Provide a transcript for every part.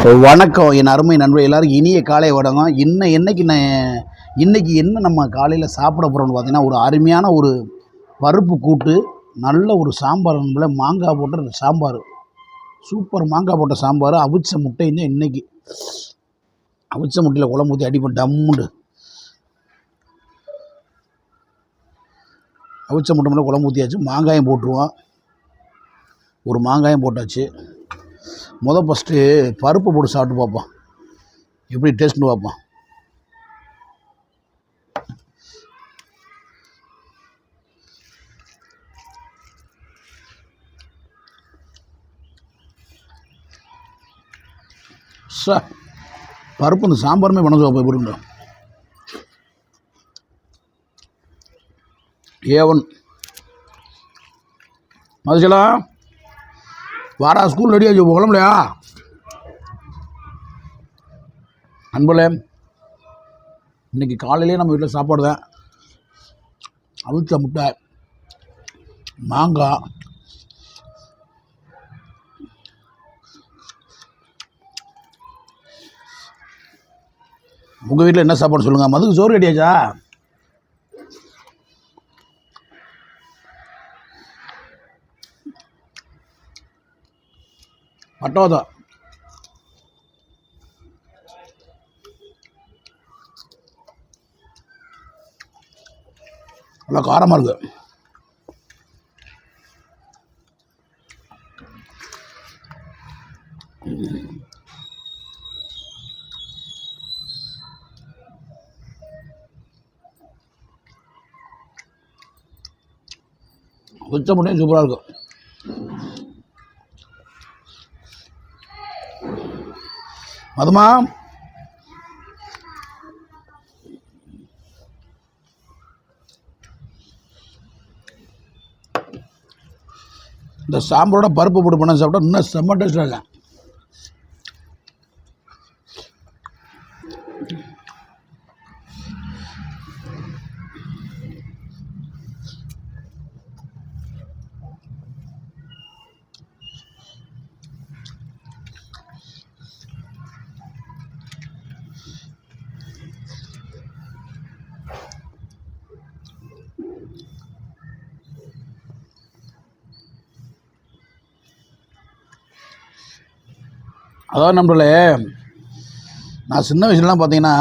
வணக்கம் என் அருமை நண்பர் எல்லாரும் இனிய காலை வணக்கம். இன்னும் என்னைக்கு நான் இன்னைக்கு என்ன நம்ம காலையில் சாப்பிட போகிறோம்னு பார்த்தீங்கன்னா ஒரு அருமையான ஒரு பருப்பு கூட்டு நல்ல ஒரு சாம்பார் நண்பர்களே மாங்காய் போட்ட சாம்பார். சூப்பர் மாங்காய் போட்ட சாம்பார் அவிச்ச முட்டை தான் இன்னைக்கு. அவிச்ச முட்டையில் குழம்பு ஊற்றி அடிப்பேன் டம்முண்டு. அவிச்ச முட்டை மேலே குழம்பு ஊற்றியாச்சு மாங்காயம் போட்டுருவோம். ஒரு மாங்காயம் போட்டாச்சு. முதல் ஃபஸ்ட்டு பருப்பு போட்டு சாப்பிட்டு பார்ப்போம். எப்படி டேஸ்ட்னு பார்ப்போம். ச பருப்பு இந்த சாம்பாருமே பணம் சாப்பிட போடுங்க ஏவன் மதுச்சலாம் வாடா ஸ்கூல் ரெடி ஆச்சு கிளம்பலையா? அன்புல இன்னைக்கு காலையிலே நம்ம வீட்டில் சாப்பாடு தான். அவிச்ச முட்டை மாங்காய் உங்கள் வீட்டில் என்ன சாப்பாடு சொல்லுங்கள் மதுக்கு சோறு ரெடியாச்சா பட்டோதம் நல்லா காரமாக இருக்குது வச்ச சூப்பராக இருக்கும் மதுமா? இந்த சாம்பாரோட பருப்பு போட்டு பண்ண சாப்பிட்டா இன்னும் செம்ம டேஸ்டாக அதாவது நம்மளே நான் சின்ன வயசுலலாம் பார்த்தீங்கன்னா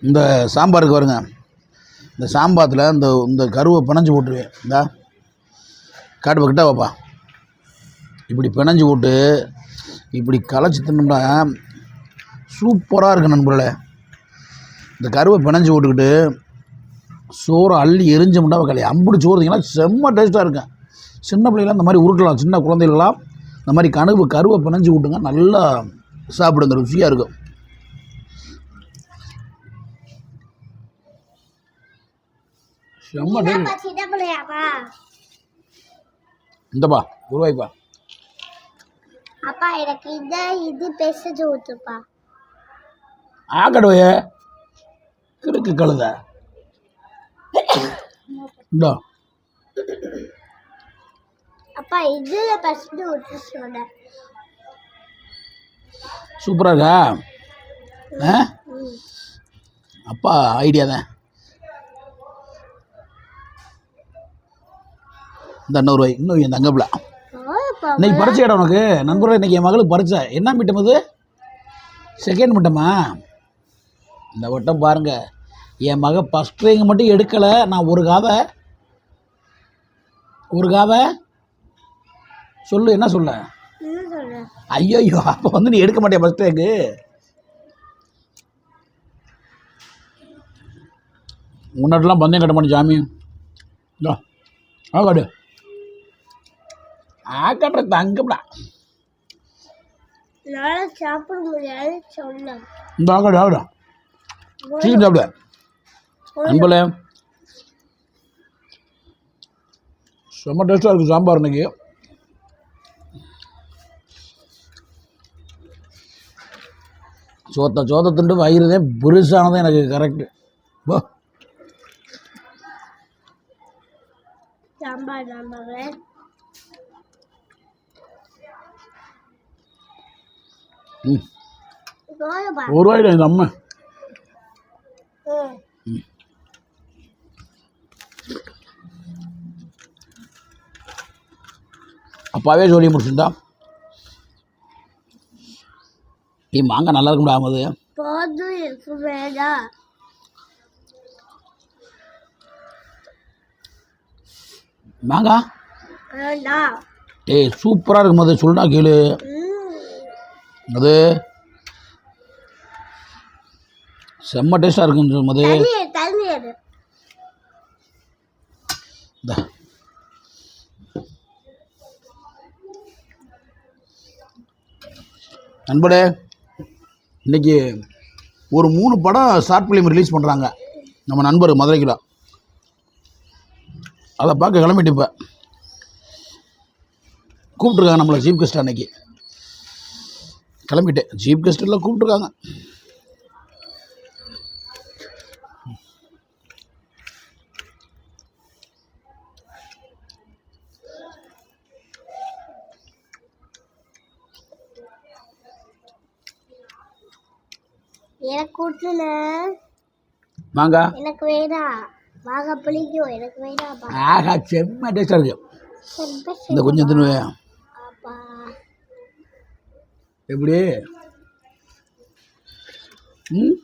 இந்த சாம்பாருக்கு வருங்க. இந்த சாம்பாத்தில் இந்த இந்த கருவை பிணைஞ்சு போட்டுருவேன். இந்த காட்டு கிட்ட வைப்பா. இப்படி பிணைஞ்சு போட்டு இப்படி களைச்சி தின்னோம்னா சூப்பராக இருக்கு நண்பர்களே. இந்த கருவை பிணைஞ்சு போட்டுக்கிட்டு சோறு அள்ளி எரிஞ்சோம்னா களி அம்புடி சோறு செம்ம டேஸ்ட்டாக இருக்கும். சின்ன பிள்ளைங்களாம் இந்த மாதிரி உருட்டலாம். சின்ன குழந்தைகளெலாம் இந்த மாதிரி கனவு கருவை பிணைஞ்சு விட்டுங்க. நல்லா சாப்பிடுங்க. ருசியாக இருக்கும். இந்தப்பா உருவாய்ப்பா அப்பா எனக்கு இந்த இது பெசஞ்சு ஊத்துப்பா ஆக்கடுவைய கிறுக்கு கழுத. இந்தா. அப்பா இதுல பெசஞ்சு ஊத்து சொன்னேன் சூப்பராக இருக்கா? ஆ? அப்பா ஐடியா தான். இந்த நூறுரூவாய் இன்னும் என் தங்கப்பில் இன்னைக்கு பரிச்சை இடம் உனக்கு. நண்பர்களே இன்னைக்கு என் மகளுக்கு பரிச்சை என்ன மிட்டம் இது? செகண்ட் மிட்டமா? இந்த வட்டம் பாருங்க. என் மக ஃபஸ்ட் ரேங்க் மட்டும் எடுக்கலை. நான் ஒரு காதை ஒரு காதை சொல்லு என்ன சொல்ல? சொல்றேன் ஐயோ அப்போ வந்து நீ எடுக்க மாட்டியா ஃபஸ்ட் ரேங்கு முன்னாடிலாம் பந்தயம் கட்ட மாட்டேன் சாமி. இதோ ஆ காடு ஆ கட்டுற தங்கம்டா என்னால சாப்பிட முடியாது இந்த ஆகாடு ஆகடா சீக்கிரம் சாப்பிடு. அன்பல செம்ம டேஸ்ட்டாக இருக்குது சாம்பார் இன்னைக்கு. சோத்த சோத்த திண்டு வயிறுதே பெருசானது எனக்கு கரெக்டு போ. ஒரு ரூபாய்க்கு எங்கள் அம்மா. அப்பாவே சொல்லி முடிச்சுட்டா நீ மாங்காய் நல்லா இருக்கும்டா ஆகுது போதும் இருக்கு வேண்டாம் மாங்காய் வேண்டாம் ஏய் சூப்பராக இருக்கும் அது சொல்லுடா கேளு. அது செம்ம டேஸ்ட்டாக இருக்கும் மது. தண்ணி இன்றைக்கி ஒரு மூணு படம் ஷார்ட் ஃபிலிம் ரிலீஸ் பண்ணுறாங்க நம்ம நண்பர் மதுரைக்குள்ள அதை பார்க்க கிளம்பிட்டு இப்போ. கூப்பிட்ருக்காங்க நம்மளை சீஃப் கெஸ்ட் அன்னைக்கு. கிளம்பிட்டேன் சீஃப் கெஸ்ட்டில் கூப்பிட்ருக்காங்க எனக்கு கூட்டுல மாங்காய் எனக்கு வேணாம் வாங்க பிடிக்கும் எனக்கு வேணாம்ப்பா ஆஹா செம்ம டேஸ்ட்டாக இருக்கு. இந்த கொஞ்சம் தின்னு அப்பா எப்படி? ம்?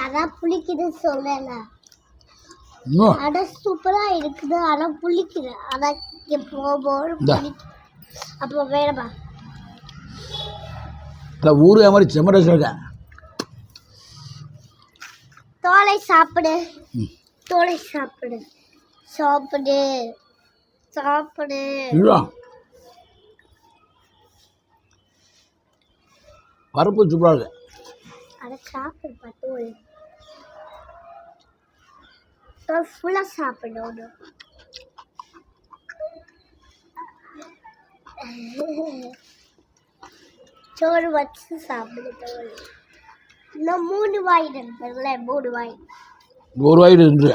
அதான் புளிக்குதுன்னு சொல்லல. அட சூப்பரா இருக்குது. ஆனா புளிக்குது. ஆனா போகும்போது. புளிக்குது. அப்போ வேணாம்ப்பா இல்லை ஊரு மாதிரி செம்ம டேஸ்ட்டாக இருக்கேன். தோலை சாப்பிடு. தோலை சாப்பிடு. சாப்பிடு. சாப்பிடு. இல்லையா பருப்பு சூப்பராக இருக்கு. அட சாப்பிடுப்பா தோல் தோல் ஃபுல்லாக சாப்பிடணும் சோறு வச்சு சாப்பிடு தோல் இன்னும் மூணு வாய் நண்பர்களே மூணு வாய். ஒரு வாயில் இருந்து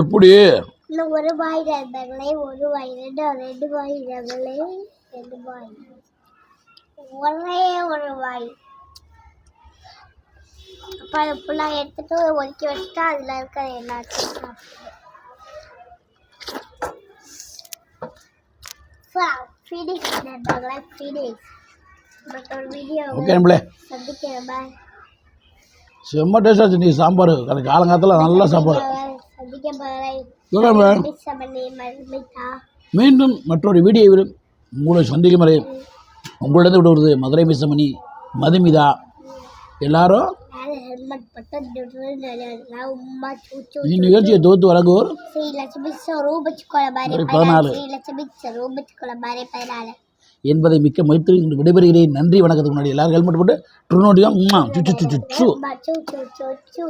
எப்படி? இன்னும் ஒரு வாய் நண்பர்களே ஒரு வாய் ரெண்டு ரெண்டு வாய் நண்பர்களே ரெண்டு வாய். ஒரே ஒரு வாய். அப்போ அதை ஃபுல்லாக எடுத்துட்டு ஒதுக்கி வச்சுட்டா அதில் இருக்கிற எல்லாத்தையும் சாப்பிடுவேன் ஃபினிஷ் நண்பர்களே ஃபினிஷ் பட் ஒரு வீடியோ ஓகே சந்திக்கிறேன் பாய் செம்ம டேஸ்டாக இருந்துச்சு நீ சாம்பார். அது காலங்காலத்தில் நல்ல சாப்பாடு மீண்டும் மற்றொரு வீடியோவில் உங்களை சந்திக்கும் வரை உங்களிடம் விடுவது மதுரை மிசமணி மதுமிதா. எல்லாரும் ఈ నిగర్చి తోతు వరకు శ్రీ లక్ష్మీ స్వరూపించుకోవాలి మరి మరి పదనాలు. శ్రీ లక్ష్మీ స్వరూపించుకోవాలి మరి పదనాలు என்பதை மிக்க மைத்திரி விடைபெறுகிறேன் நன்றி வணக்கத்துக்கு முன்னாடி எல்லாரும் ஹெல்மெட் போட்டு ட்ருனோட்டியும் சுச்சு சுச்சு சு చూ చూ చూ చూ